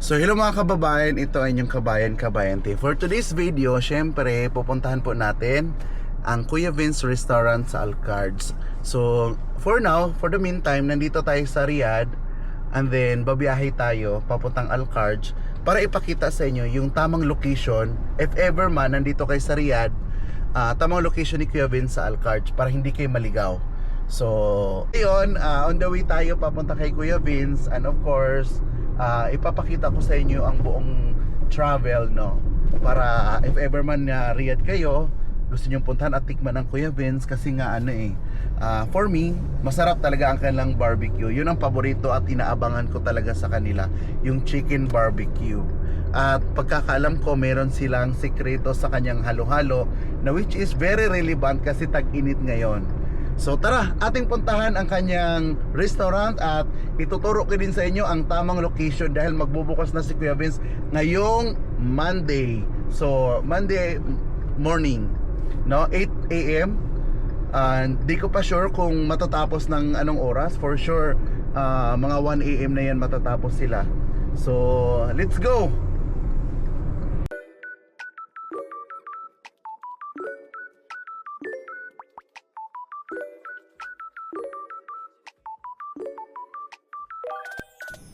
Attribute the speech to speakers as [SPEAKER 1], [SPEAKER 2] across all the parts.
[SPEAKER 1] So hello mga kababayan, ito ay inyong kabayan kabayante. For today's video, syempre pupuntahan po natin ang Kuya Vince Restaurant sa Alcards. So for now, for the meantime, nandito tayo sa Riyadh and then babiyahe tayo papuntang Alcards para ipakita sa inyo yung tamang location if ever man nandito kayo sa Riyadh, ah, tamang location ni Kuya Vince sa Alcards para hindi kayo maligaw. So, yun, ah, on the way tayo papunta kay Kuya Vince and of course, ah, ipapakita ko sa inyo ang buong travel, no? Para if ever man na Riyadh kayo, gusto nyo puntahan at tikman ng Kuya Vince kasi nga ano eh, ah, for me, masarap talaga ang kanilang barbecue. Yun ang paborito at inaabangan ko talaga sa kanila, yung chicken barbecue. At pagkakaalam ko, meron silang sekreto sa kanyang halo-halo na which is very relevant kasi tag-init ngayon. So tara, ating puntahan ang kanyang restaurant at ituturo ko din sa inyo ang tamang location dahil magbubukas na si Kuya Vince ngayong Monday. So Monday morning, no? 8 a.m. And di ko pa sure kung matatapos ng anong oras. For sure, ah, mga 1 a.m. na yan matatapos sila. So, let's go!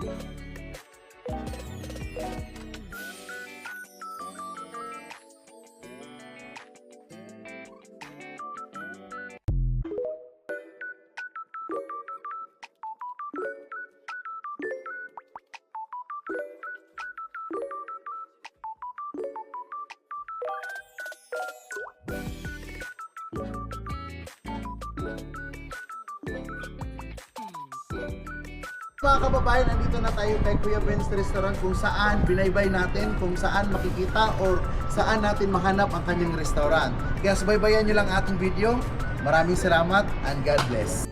[SPEAKER 1] Bye. Mga kababayan, nandito na tayo kay Kuya Ben's Restaurant kung saan binaybay natin, kung saan makikita or saan natin mahanap ang kanyang restaurant. Kaya subaybayan nyo lang ating video. Maraming salamat and God bless.